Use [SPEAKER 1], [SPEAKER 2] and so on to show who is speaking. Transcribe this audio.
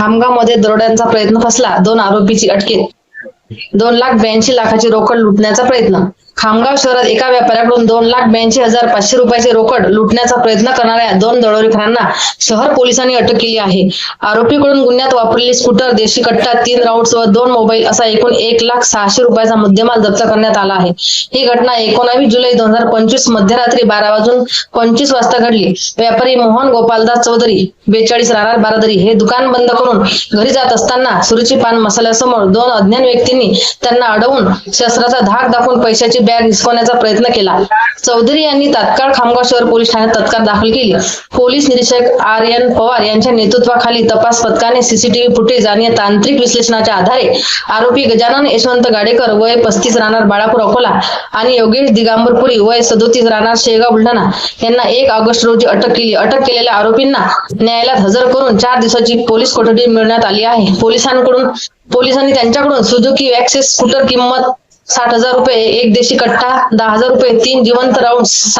[SPEAKER 1] खामगावमध्ये दरोड्यांचा प्रयत्न फसला दोन आरोपीची अटकेत. दोन लाख ब्याऐंशी लाखाची रोकड लुटण्याचा प्रयत्न. खामगाव शहरात एका व्यापाऱ्याकडून दोन लाख ब्याऐंशी हजार पाचशे रुपयाचे रोकड लुटण्याचा प्रयत्न करणाऱ्या दोन दरोडेखोरांना शहर पोलिसांनी अटक केली आहे. आरोपीकडून गुन्ह्यात वापरलेली स्कूटर देशी कट्टा तीन राऊंड व दोन मोबाईल असा एकूण एक लाख सहाशे रुपयाचा मुद्देमाल जप्त करण्यात आला आहे. ही घटना एकोणावीस जुलै दोन हजार पंचवीस मध्यरात्री बारा वाजून पंचवीस वाजता घडली. व्यापारी मोहन गोपालदास चौधरी बेचाळीस राहणार बारादरी हे दुकान बंद करून घरी जात असताना सुरुची पान मसाल्यासमोर दोन अज्ञान व्यक्तींनी त्यांना अडवून शस्त्राचा धाक दाखवून पैशाची बॅग हिसकवण्याचा प्रयत्न केला. चौधरी यांनी तत्काळ खामगाव शहर पोलीस ठाण्यात तत्काळ दाखल केली. पोलीस निरीक्षक आर एन पवार यांच्या नेतृत्वाखाली तपास पथकाने सीसीटीव्ही फुटेज आणि तांत्रिक विश्लेषणाच्या आधारे आरोपी गजानन यशवंत गाडेकर वय पस्तीस राहणार बाळापूर अकोला आणि योगेश दिगांबरपुरी वय सदोतीस राहणार शेगाव बुलढाणा यांना एक ऑगस्ट रोजी अटक केली. अटक केलेल्या आरोपींना न्यायालयात हजर करून चार दिवसाची पोलीस कोठडी मिळवण्यात आली आहे. पोलिसांकडून पोलिसांनी त्यांच्याकडून सुझुकी वॅक्सेस स्कूटर किंमत साठ हजार रुपये एक देशी कट्टा दहा हजार रुपये तीन जिवंत राऊंड